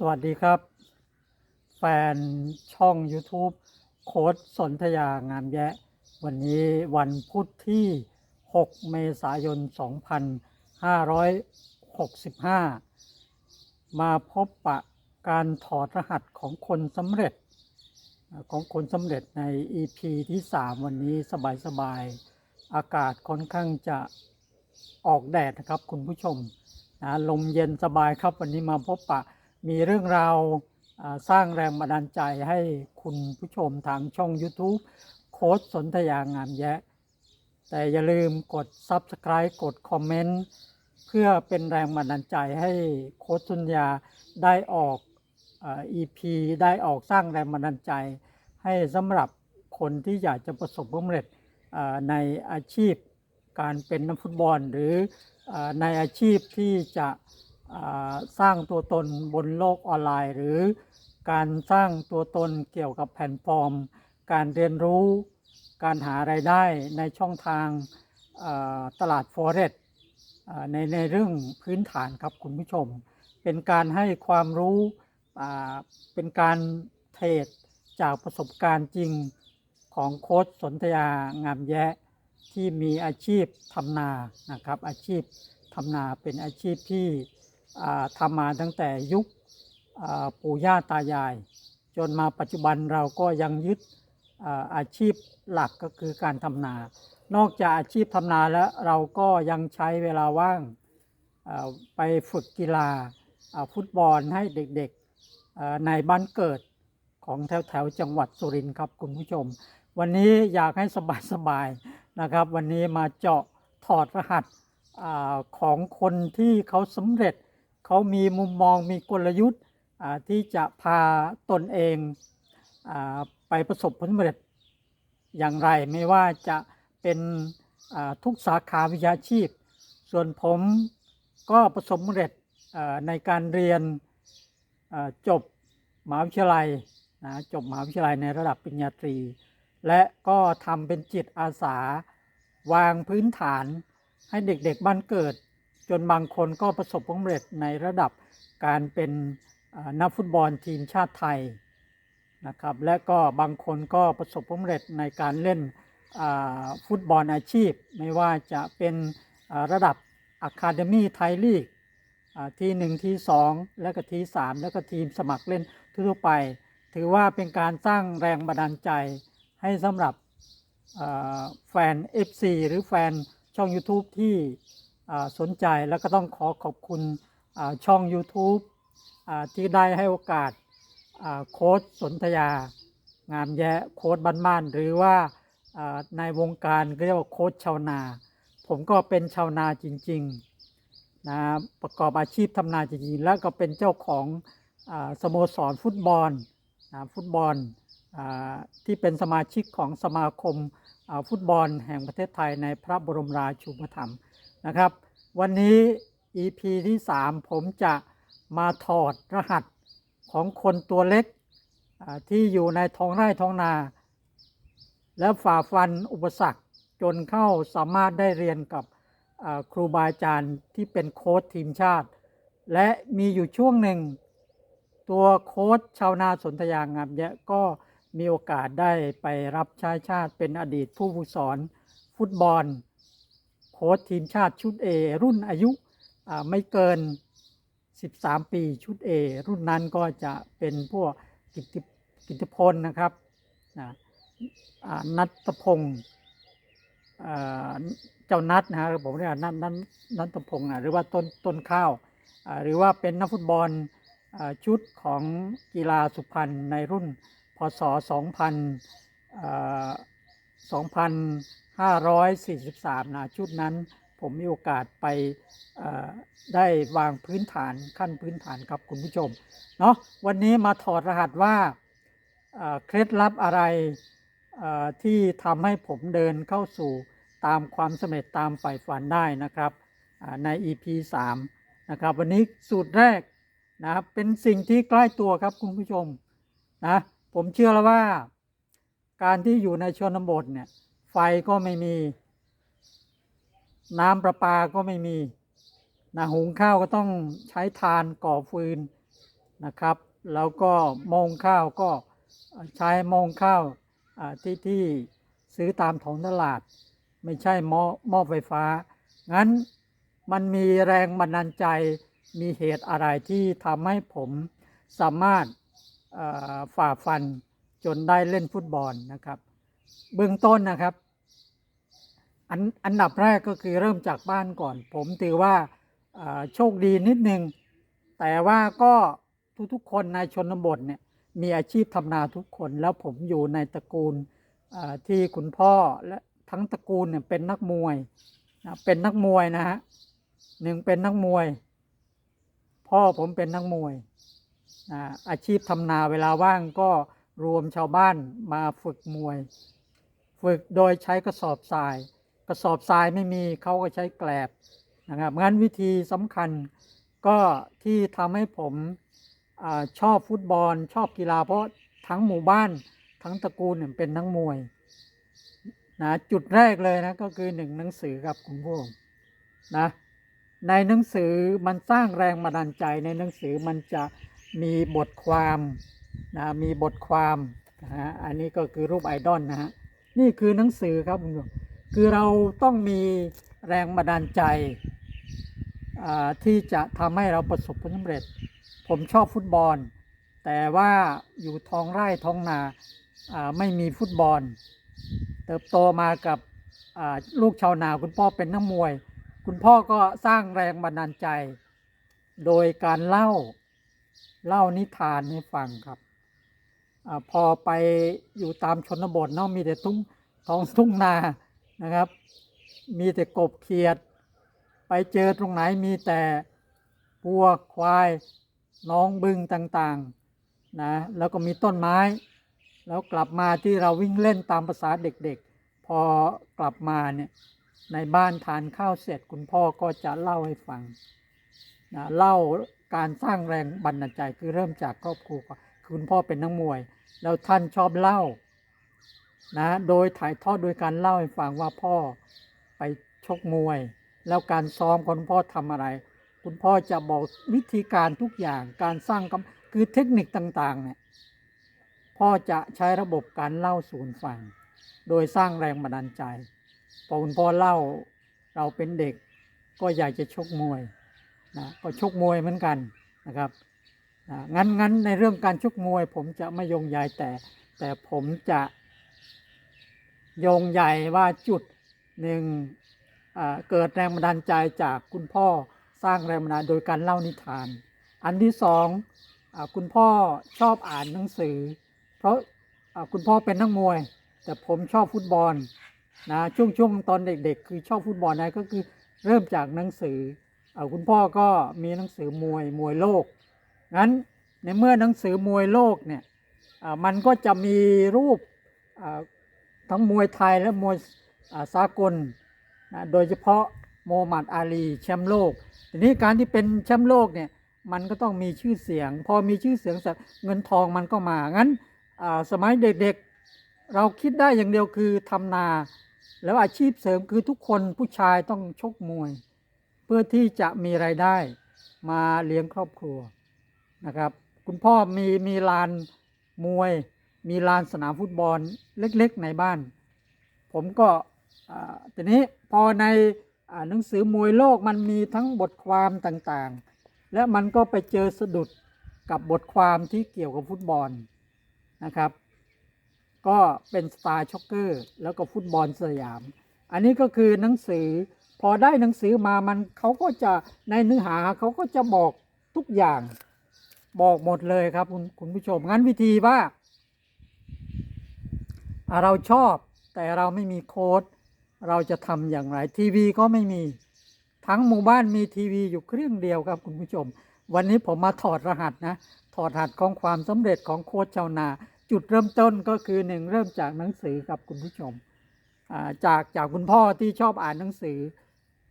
สวัสดีครับ แฟนช่อง YouTube โค้ดสนธยางามแยะ วันนี้วันพุธที่ 6 เมษายน 2565 มาพบปะการถอดรหัสของคนสำเร็จ ของคนสำเร็จใน EP ที่ 3 วันนี้สบายๆ อากาศค่อนข้างจะออกแดดนะครับคุณผู้ชมนะลมเย็นสบายครับวันนี้มาพบปะ มีเรื่องราวสร้างแรงบันดาลใจให้คุณผู้ชมทางช่อง YouTube โค้ดสนธยางามแยะ แต่อย่าลืมกด Subscribe กดคอมเมนต์เพื่อเป็นแรงบันดาลใจให้โค้ดสุนยาได้ออกอ่อ EP ได้ออกสร้างแรงบันดาลใจ ให้สำหรับคนที่อยากจะประสบความสำเร็จในอาชีพการเป็นนักฟุตบอล หรือในอาชีพที่จะ สร้างตัวตนบนโลกออนไลน์ หรือการสร้างตัวตนเกี่ยวกับแพลตฟอร์ม การเรียนรู้ การหาไรายได้ในช่องทางตลาด Forex เอ่อในในเรื่องพื้นฐานครับคุณผู้ชม เป็นการให้ความรู้เป็นการเทรดจากประสบการณ์จริงของโค้ชสนธยางามแยะที่มีอาชีพทำนานะครับอาชีพทำนาเป็นอาชีพที่ ทำมาตั้งแต่ยุคปู่ย่าตายาย จนมาปัจจุบันเราก็ยังยึดอาอาชีพหลักก็คือการทำนา นอกจากอาชีพทำนาแล้วเราก็ยังใช้เวลาว่างาไปฝึกกีฬาาฟุตบอลให้เด็กๆในบ้านเกิดของแถวๆจังหวัดสุรินทร์ครับคุณผู้ชม วันนี้อยากให้สบายๆนะครับ วันนี้มาเจาะถอดรหัสอของคนที่เขาสำเร็จ เขามีมุมมองมีกลยุทธ์ที่จะพาตนเองอไปประสบผลสำเร็จอย่างไร ไม่ว่าจะเป็นทุกสาขาวิชาชีพ ส่วนผมก็ประสบผลสำเร็จในการเรียนจบมหาวิทยาลัยนะจบมหาวิทยาลัยในระดับปริญญาตรี และก็ทำเป็นจิตอาสาวางพื้นฐานให้เด็กๆบ้านเกิด จนบางคนก็ประสบความสำเร็จในระดับการเป็นนักฟุตบอลทีมชาติไทยนะครับและก็บางคนก็ประสบความสำเร็จในการเล่นฟุตบอลอาชีพ ไม่ว่าจะเป็นระดับอะคาเดมี่ไทยลีกทีหนึ่งทีสองแล้วก็ทีสามแล้วก็ทีมสมัครเล่นทั่วไป ถือว่าเป็นการสร้างแรงบันดาลใจให้สำหรับแฟน FC หรือแฟนช่อง YouTube ที่ สนใจแล้วก็ต้องขอขอบคุณช่อง YouTube อที่ได้ให้โอกาสาโค้ชสนธยา งามแย้โค้ชบ้านๆหรือว่าาในวงการเรียกว่าโค้ชชาวนา ผมก็เป็นชาวนาจริงๆนะประกอบอาชีพทำนาจริงๆ แล้วก็เป็นเจ้าของอสโมสรฟุตบอลนะฟุตบอลอที่เป็นสมาชิกของสมาคมฟุตบอลแห่งประเทศไทยในพระบรมราชูปถัมภ์ นะครับ วันนี้ EP ที่ 3 ผมจะมาถอดรหัสของคนตัวเล็กที่อยู่ในท้องไร่ท้องนา แล้วฝ่าฟันอุปสรรคจนเข้าสามารถได้เรียนกับครูบาอาจารย์ที่เป็นโค้ชทีมชาติ และมีอยู่ช่วงหนึ่ง ตัวโค้ชชาวนาสนธยางามแยะก็มีโอกาสได้ไปรับใช้ชาติเป็นอดีตผู้ฝึกสอนฟุตบอล ค้ชทีมชาติชุด A รุ่นอายุไม่เกิน 13 ปีชุด A รุ่นนั้นก็จะเป็นพวกกิตติกิตติพลนะครับนะนัทพงศ์เจ้านัทนะฮะผมเรียกนัทนัทนัทพงศ์นะหรือว่าต้นต้นข้าว หรือว่าเป็นนักฟุตบอลชุดของกีฬาสุพรรณในรุ่นพศ 2000 2543 นะชุดนั้น ผมมีโอกาสไปได้วางพื้นฐานขั้นพื้นฐานครับคุณผู้ชมเนาะวันนี้มาถอดรหัสว่าเคล็ดลับอะไรที่ทำให้ผมเดินเข้าสู่ตามความสำเร็จตามฝ่ายฝันได้นะครับใน EP 3นะครับวันนี้สูตรแรกนะครับเป็นสิ่งที่ใกล้ตัวครับคุณผู้ชมนะผมเชื่อแล้วว่า การที่อยู่ในชนบทเนี่ย ไฟก็ไม่มี น้ำประปาก็ไม่มีนะหุงข้าวก็ต้องใช้ทานก่อฟืนนะครับ แล้วก็มงข้าวก็ใช้มงข้าวที่ที่ซื้อตามท้องตลาด ไม่ใช่หม้อหม้อไฟฟ้า งั้นมันมีแรงบันดาลใจมีเหตุอะไรที่ทำให้ผมสามารถฝ่าฟัน จนได้เล่นฟุตบอลนะครับ เบื้องต้นนะครับ อันอันดับแรกก็คือเริ่มจากบ้านก่อน ผมถือว่าโชคดีนิดนึง แต่ว่าก็ทุกๆคนในชนบทเนี่ยมีอาชีพทำนาทุกคน แล้วผมอยู่ในตระกูลที่คุณพ่อและทั้งตระกูลเนี่ยเป็นนักมวยนะเป็นนักมวยนะฮะหนึ่งเป็นนักมวย พ่อผมเป็นนักมวยนะอาชีพทำนาเวลาว่างก็ รวมชาวบ้านมาฝึกมวย ฝึกโดยใช้กระสอบทราย กระสอบทรายไม่มีเขาก็ใช้แกลบนะครับงั้นวิธีสำคัญก็ที่ทำให้ผมอชอบฟุตบอล ชอบกีฬา เพราะทั้งหมู่บ้านทั้งตระกูลเนี่ยเป็นนักมวยนะจุดแรกเลยนะก็คือหนึ่งหนังสือครับคุณผู้ชมนะในหนังสือมันสร้างแรงบันดาลใจในหนังสือมันจะมีบทความ นะมีบทความนะฮะอันนี้ก็คือรูปไอดอลนะฮะนี่คือหนังสือครับคุณผู้ชมคือเราต้องมีแรงบันดาลใจที่จะทำให้เราประสบผลสำเร็จ ผมชอบฟุตบอล แต่ว่าอยู่ท้องไร่ท้องนาไม่มีฟุตบอล เติบโตมากับลูกชาวนาคุณพ่อเป็นนักมวย คุณพ่อก็สร้างแรงบันดาลใจ โดยการเล่าเล่านิทานให้ฟังครับ อพอไปอยู่ตามชนบทเนาะมีแต่ทุ่งท้องทุ่งนานะครับ มีแต่กบเขียด ไปเจอตรงไหนมีแต่วัวควายน้องบึงต่างๆนะแล้วก็มีต้นไม้ แล้วกลับมาที่เราวิ่งเล่นตามภาษาเด็กๆ พอกลับมาเนี่ยในบ้านทานข้าวเสร็จคุณพ่อก็จะเล่าให้ฟังนะเล่าการสร้างแรงบันดาลใจคือเริ่มจากครอบครัวคือคุณพ่อเป็นนักมวย แล้วท่านชอบเล่านะ โดยถ่ายทอดโดยการเล่าให้ฟังว่าพ่อไปชกมวย แล้วการซ้อมคุณพ่อทำอะไร คุณพ่อจะบอกวิธีการทุกอย่างการสร้างกำคือเทคนิคต่างๆเนี่ยพ่อจะใช้ระบบการเล่าสู่กันฟัง โดยสร้างแรงบันดาลใจ พอคุณพ่อเล่าเราเป็นเด็ก ก็อยากจะชกมวยนะก็ชกมวยเหมือนกันนะครับ งั้นงั้นในเรื่องการชกมวย ผมจะไม่ยงใยแต่ แต่ผมจะโยงใหญ่ว่าจุดหนึ่งเกิดแรงบันดาลใจจากคุณพ่อสร้างแรงบันดาลโดยการเล่านิทาน อันที่สองอคุณพ่อชอบอ่านหนังสือ เพราะคุณพ่อเป็นนักมวย แต่ผมชอบฟุตบอลนะช่วงช่วงตอนเด็ก ๆ คือชอบฟุตบอลนะก็คือเริ่มจากหนังสืออคุณพ่อก็มีหนังสือมวยมวยโลก งั้นในเมื่อหนังสือมวยโลกเนี่ยมันก็จะมีรูปทั้งมวยไทยและมวยสากลนะโดยเฉพาะโมฮัมหมัดอาลีแชมป์โลก ทีนี้การที่เป็นแชมป์โลกเนี่ยมันก็ต้องมีชื่อเสียง พอมีชื่อเสียงเงินทองมันก็มา งั้นสมัยเด็กๆเราคิดได้อย่างเดียวคือทำนา แล้วอาชีพเสริมคือทุกคนผู้ชายต้องชกมวย เพื่อที่จะมีรายได้มาเลี้ยงครอบครัว นะครับ คุณพ่อมีมีลานมวย มีลานสนามฟุตบอลเล็กๆในบ้าน ผมก็อ่าทีนี้พอในอหนังสือมวยโลกมันมีทั้งบทความต่างๆ และมันก็ไปเจอสะดุดกับบทความที่เกี่ยวกับฟุตบอลนะครับ ก็เป็นสตาร์ช็อกเกอร์แล้วก็ฟุตบอลสยาม อันนี้ก็คือหนังสือพอได้หนังสือมามันเขาก็จะในเนื้อหาเขาก็จะบอกทุกอย่าง บอกหมดเลยครับคุณคุณผู้ชม งั้นวิธีว่า เราชอบแต่เราไม่มีโค้ด เราจะทำอย่างไร ทีวีก็ไม่มี ทั้งหมู่บ้านมีทีวีอยู่เครื่องเดียวครับคุณผู้ชม วันนี้ผมมาถอดรหัสนะ ถอดรหัสของความสำเร็จของโค้ชชาวนา จุดเริ่มต้นก็คือหนึ่งเริ่มจากหนังสือครับคุณผู้ชมาจากจากคุณพ่อที่ชอบอ่านหนังสือ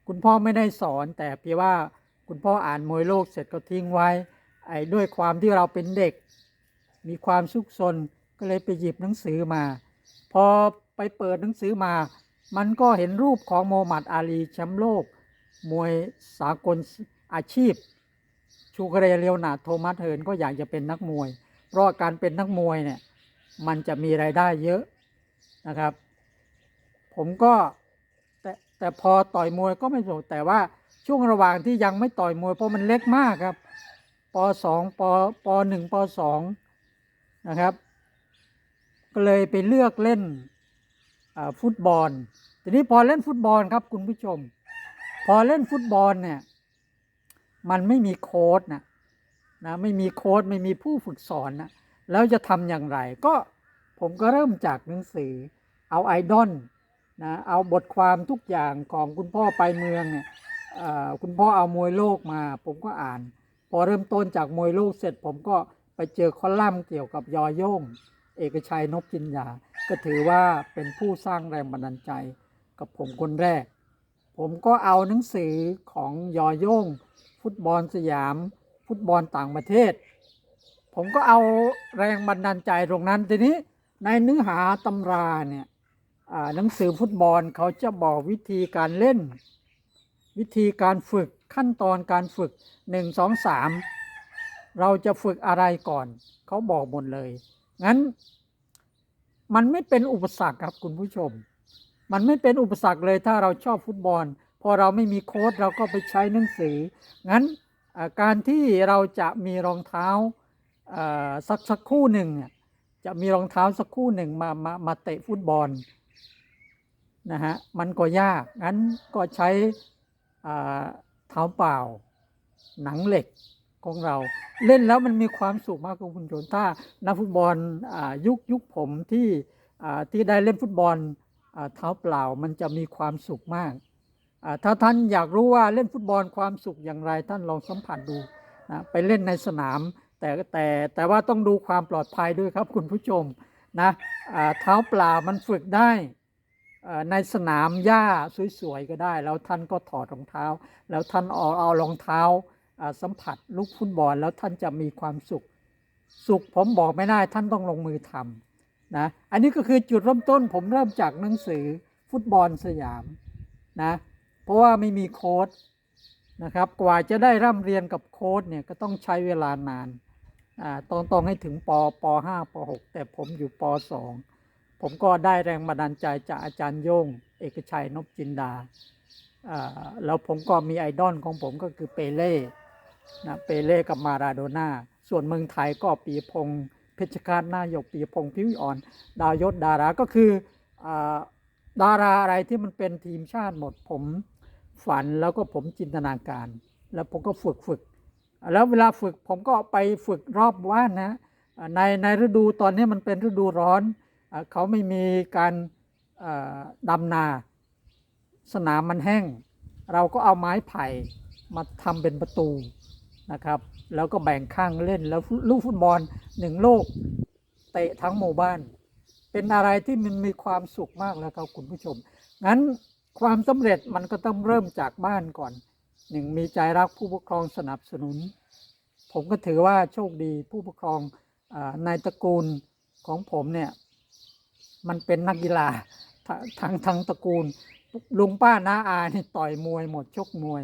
คุณพ่อไม่ได้สอนแต่เพียงว่าคุณพ่ออ่านมวยโลกเสร็จก็ทิ้งไว้ ไอ้ด้วยความที่เราเป็นเด็ก มีความสุขสนก็เลยไปหยิบหนังสือมา พอไปเปิดหนังสือมา มันก็เห็นรูปของโมฮัมหมัดอาลีแชมป์โลก มวยสากลอาชีพ ชูเคเรเลียวนาโทมัสเฮิร์นก็อยากจะเป็นนักมวย เพราะการเป็นนักมวยเนี่ยมันจะมีรายได้เยอะนะครับ ผมก็แต่แต่พอต่อยมวยก็ไม่สนแต่ว่าช่วงระหว่างที่ยังไม่ต่อยมวยเพราะมันเล็กมากครับ สองปปหนึ่งปสองนะครับ ก็เลยไปเลือกเล่นฟุตบอล ทีนี้พอเล่นฟุตบอลครับคุณผู้ชม พอเล่นฟุตบอลเนี่ยมันไม่มีโค้ดนะนะไม่มีโค้ดไม่มีผู้ฝึกสอนนะแล้วจะทำอย่างไร ก็ผมก็เริ่มจากหนังสือ เอาไอดอลนะเอาบทความทุกอย่างของคุณพ่อไปเมืองเนี่ยคุณพ่อเอามวยโลกมา ผมก็อ่าน พอเริ่มต้นจากมวยโลกเสร็จผมก็ไปเจอคอลัมน์เกี่ยวกับยอย่งเอกชัยนพจินยา ก็ถือว่าเป็นผู้สร้างแรงบันดาลใจกับผมคนแรก ผมก็เอาหนังสือของยอย่งฟุตบอลสยาม ฟุตบอลต่างประเทศ ผมก็เอาแรงบันดาลใจตรงนั้นทีนี้ในเนื้อหาตำราเนี่ยหนังสือฟุตบอลเขาจะบอกวิธีการเล่น วิธีการฝึกขั้นตอนการฝึก 1 2 3 เราจะฝึกอะไรก่อน เขาบอกหมดเลย งั้น มันไม่เป็นอุปสรรคครับคุณผู้ชม มันไม่เป็นอุปสรรคเลยถ้าเราชอบฟุตบอล พอเราไม่มีโค้ดเราก็ไปใช้หนังสือ งั้นการที่เราจะมีรองเท้าสักสักคู่หนึ่งจะมีรองเท้าสักคู่หนึ่งมามามาเตะฟุตบอลนะฮะมันก็ยากงั้นก็ใช้ เท้าเปล่า หนังเหล็กของเรา เล่นแล้วมันมีความสุขมากคุณผู้ชมถ้านักฟุตบอลยุคยุคผมที่ที่ได้เล่นฟุตบอลเท้าเปล่ามันจะมีความสุขมาก ถ้าท่านอยากรู้ว่าเล่นฟุตบอลความสุขอย่างไร ท่านลองสัมผัสดูนะไปเล่นในสนาม แต่แต่แต่ว่าต้องดูความปลอดภัยด้วยครับคุณผู้ชมนะเท้าเปล่ามันฝึกได้ ในสนามหญ้าสวยๆก็ได้ แล้วท่านก็ถอดรองเท้า แล้วท่านเอาเอารองเท้าสัมผัสลูกฟุตบอลแล้วท่านจะมีความสุข สุขผมบอกไม่ได้ท่านต้องลงมือทำนะอันนี้ก็คือจุดเริ่มต้นผมเริ่มจากหนังสือฟุตบอลสยามนะเพราะว่าไม่มีโค้ดนะครับกว่าจะได้ร่ำเรียนกับโค้ดเนี่ยก็ต้องใช้เวลานานอ่าต้องต้องให้ถึงปป5ป6แต่ผมอยู่ป2 ผมก็ได้แรงบันดาลใจจากอาจารย์โย่งเอกชัยนพจินดาอ่าแล้วผมก็มีไอดอลของผมก็คือเปเล่นะเปเล่กับมาราโดน่า ส่วนเมืองไทยก็ปีพงษ์เพชรฆาตหน้าหยกปีพงษ์พิวิอ่อน ดาวยศดาราก็คืออดาราอะไรที่มันเป็นทีมชาติหมดผมฝันแล้วก็ผมจินตนาการ แล้วผมก็ฝึกฝึก แล้วเวลาฝึกผมก็ไปฝึกรอบว่านนะในในฤดูตอนนี้มันเป็นฤดูร้อน เขาไม่มีการดำนาสนามมันแห้ง เราก็เอาไม้ไผ่มาทำเป็นประตูนะครับ แล้วก็แบ่งข้างเล่นแล้วลูกฟุตบอลหนึ่งลูกเตะทั้งหมู่บ้าน เป็นอะไรที่มันมีความสุขมากแล้วครับคุณผู้ชม งั้นความสำเร็จมันก็ต้องเริ่มจากบ้านก่อนหนึ่งมีใจรักผู้ปกครองสนับสนุน ผมก็ถือว่าโชคดีผู้ปกครองอาในตระกูลของผมเนี่ย มันเป็นนักกีฬาทั้งทั้งตระกูล ลุงป้าน้าอานี่ต่อยมวยหมดชกมวย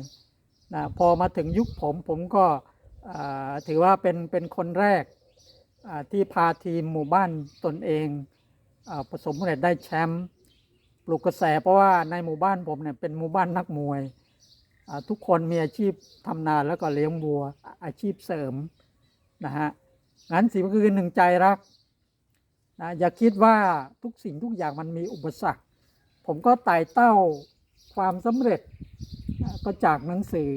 นะพอมาถึงยุคผมผมก็ถือว่าเป็นเป็นคนแรกที่พาทีมหมู่บ้านตนเองอาประสบผลสำเร็จได้แชมป์ปลุกกระแสเพราะว่าในหมู่บ้านผมเนี่ยเป็นหมู่บ้านนักมวย ทุกคนมีอาชีพทำนาแล้วก็เลี้ยงวัวอาชีพเสริมนะฮะงั้นสิ่งก็คือหนึ่งใจรัก นะอย่าคิดว่าทุกสิ่งทุกอย่างมันมีอุปสรรค ผมก็ไต่เต้าความสำเร็จก็จากหนังสือ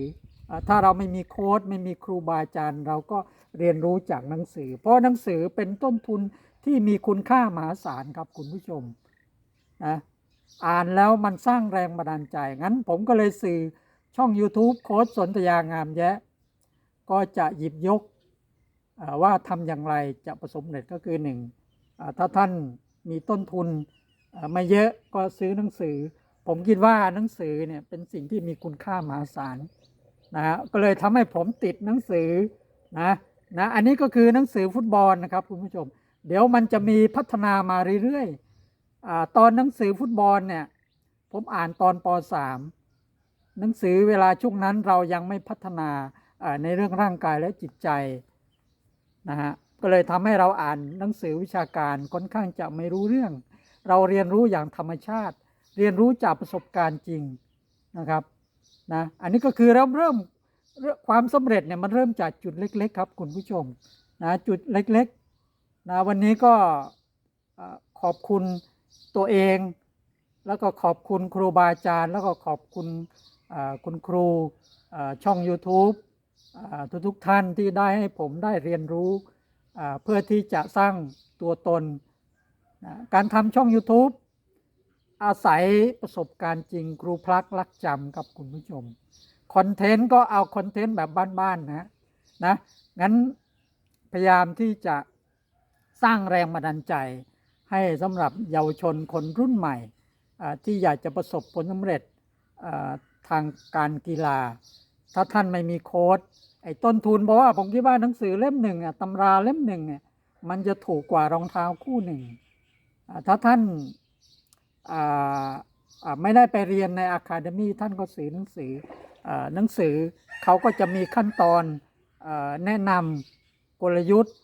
ถ้าเราไม่มีโค้ดไม่มีครูบาอาจารย์ เราก็เรียนรู้จากหนังสือ เพราะหนังสือเป็นต้นทุนที่มีคุณค่ามหาศาลครับคุณผู้ชมนะอ่านแล้วมันสร้างแรงบันดาลใจ งั้นผมก็เลยสื่อช่อง YouTube โค้ดสนธยางามแยะ ก็จะหยิบยกว่าทำอย่างไรจะประสบผลสำเร็จก็คือหนึ่ง ถ้าท่านมีต้นทุนไม่เยอะก็ซื้อหนังสือ ผมคิดว่าหนังสือเนี่ยเป็นสิ่งที่มีคุณค่ามหาศาลนะฮะก็เลยทำให้ผมติดหนังสือนะนะอันนี้ก็คือหนังสือฟุตบอลนะครับคุณผู้ชม เดี๋ยวมันจะมีพัฒนามาเรื่อยๆอตอนหนังสือฟุตบอลเนี่ยผมอ่านตอนป .3 หนังสือเวลาช่วงนั้นเรายังไม่พัฒนาในเรื่องร่างกายและจิตใจนะฮะ ก็เลยทำให้เราอ่านหนังสือวิชาการค่อนข้างจะไม่รู้เรื่อง เราเรียนรู้อย่างธรรมชาติ เรียนรู้จากประสบการณ์จริงนะครับนะอันนี้ก็คือเริ่มเริ่มเริ่มความสำเร็จเนี่ยมันเริ่มจากจุดเล็ก ๆ ครับคุณผู้ชมนะจุดเล็กๆนะวันนี้ก็ขอบคุณตัวเอง แล้วก็ขอบคุณครูบาอาจารย์ แล้วก็ขอบคุณคุณครูช่อง YouTube ทุกทุกๆท่านที่ได้ให้ผมได้เรียนรู้ เพื่อที่จะสร้างตัวตนนะการทำช่อง YouTube อาศัยประสบการณ์จริงครูพลักรักจำกับคุณผู้ชม คอนเทนต์ก็เอาคอนเทนต์แบบบ้านๆนะนะงั้นพยายามที่จะสร้างแรงบันดาลใจ ให้สำหรับเยาวชนคนรุ่นใหม่ ที่อยากจะประสบผลสำเร็จทางการกีฬา ถ้าท่านไม่มีโค้ด ไอ้ต้นทุนเพราะว่าผมคิดว่าหนังสือเล่มหนึ่งอะตำราเล่มหนึ่งเนี่ยมันจะถูกกว่ารองเท้าคู่หนึ่งถ้าท่านไม่ได้ไปเรียนในอะคาเดมีท่านก็ซื้อหนังสือหนังสือเขาก็จะมีขั้นตอนอแนะนำกลยุทธ์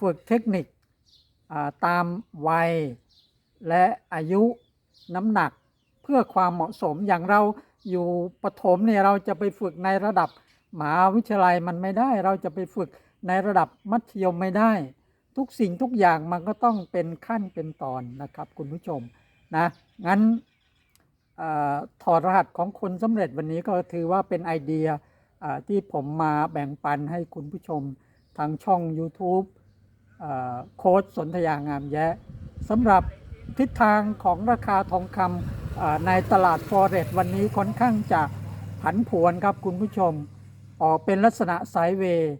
ฝึกเทคนิคตามวัยและอายุน้ำหนักเพื่อความเหมาะสมอย่างเราอยู่ประถมเนี่ยเราจะไปฝึกในระดับ มหาวิทยาลัยมันไม่ได้ เราจะไปฝึกในระดับมัธยมไม่ได้ ทุกสิ่งทุกอย่างมันก็ต้องเป็นขั้นเป็นตอนนะครับคุณผู้ชมนะงั้นอถอดรหัสของคนสำเร็จวันนี้ก็ถือว่าเป็นไอเดียที่ผมมาแบ่งปันให้คุณผู้ชมทางช่อง YouTube อโค้ชสนธยางามแยะสำหรับทิศทางของราคาทองคำในตลาดฟอเรสวันนี้ค่อนข้างจะผันผวนครับคุณผู้ชม ออกเป็นลักษณะไซด์เวย์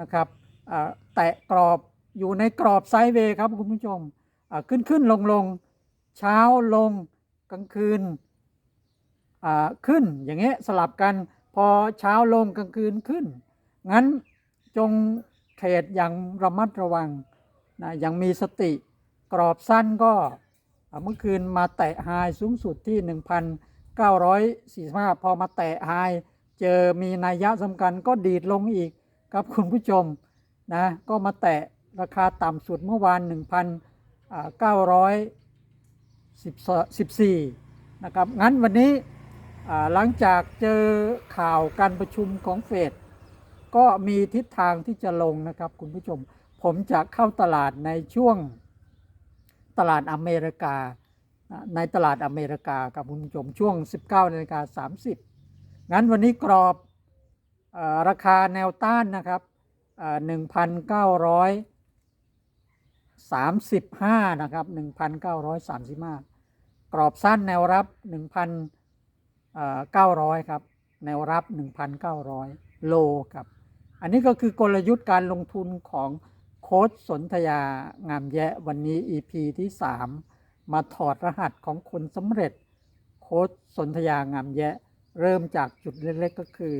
นะครับอ่อแตะกรอบอยู่ในกรอบไซด์เวย์ครับคุณผู้ชมอ่าขึ้นขึ้นลงลงเช้าลงกลางคืนอ่าขึ้นอย่างเงี้ยสลับกันพอเช้าลงกลางคืนขึ้น งั้นจงเทรดอย่างระมัดระวังนะอย่างมีสติกรอบสั้นก็เมื่อคืนมาแตะไฮสูงสุดที่ 1,945 พอมาแตะไฮ เจอมีนัยยะสำคัญก็ดีดลงอีกครับคุณผู้ชมนะก็มาแตะราคาต่ำสุดเมื่อวาน 1,914 นะครับ งั้นวันนี้หลังจากเจอข่าวการประชุมของเฟดก็มีทิศทางที่จะลงนะครับคุณผู้ชม ผมจะเข้าตลาดในช่วงตลาดอเมริกาอ่าในตลาดอเมริกากับคุณผู้ชมช่วง 19นาฬิกา30 งั้นวันนี้กรอบออราคาแนวต้านนะครับ1,935นะครับ1,935กรอบสั้นแนวรับ1,900ครับแนวรับ1,900โลครับ อันนี้ก็คือกลยุทธ์การลงทุนของโค้ชสนธยางามแยะวันนี้ EP ที่ 3 มาถอดรหัสของคนสำเร็จ โค้ชสนธยางามแยะ เริ่มจากจุดเล็กๆก็คือ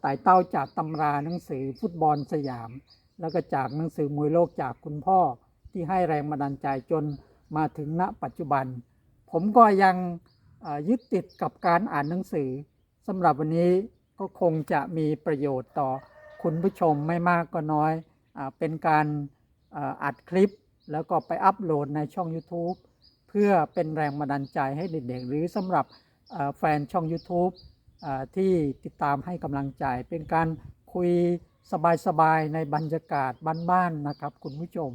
ไต่เต้าจากตำราหนังสือฟุตบอลสยาม แล้วก็จากหนังสือมวยโลกจากคุณพ่อที่ให้แรงบันดาลใจจนมาถึงณปัจจุบัน ผมก็ยังยึดติดกับการอ่านหนังสือสำหรับวันนี้ก็คงจะมีประโยชน์ต่อคุณผู้ชมไม่มากก็น้อยอเป็นการอัดคลิปแล้วก็ไปอัปโหลดในช่อง YouTube เพื่อเป็นแรงบันดาลใจให้เด็กๆ หรือสำหรับ แฟนช่อง YouTube อที่ติดตามให้กำลังใจ เป็นการคุยสบายๆ ในบรรยากาศบ้านๆนะครับคุณผู้ชม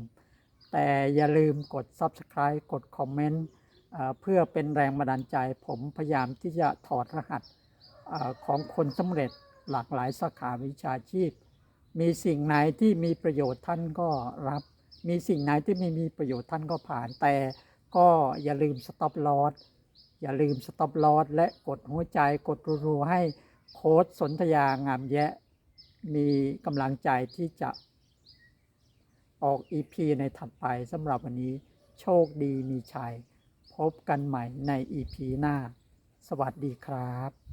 แต่อย่าลืมกด Subscribe กดคอมเมนต์เพื่อเป็นแรงบันดาลใจ ผมพยายามที่จะถอดรหัสอของคนสำเร็จหลากหลายสาขาวิชาชีพ มีสิ่งไหนที่มีประโยชน์ท่านก็รับ มีสิ่งไหนที่ไม่มีประโยชน์ท่านก็ผ่านแต่ก็อย่าลืม stop loss อ ย่าลืมสต็อปลอสและกดหัวใจกดรัวๆให้โค้ดสนธยางามแยะ มีกำลังใจที่จะออก EP ในถัดไปสำหรับวันนี้โชคดีมีชัย พบกันใหม่ใน EP หน้า สวัสดีครับ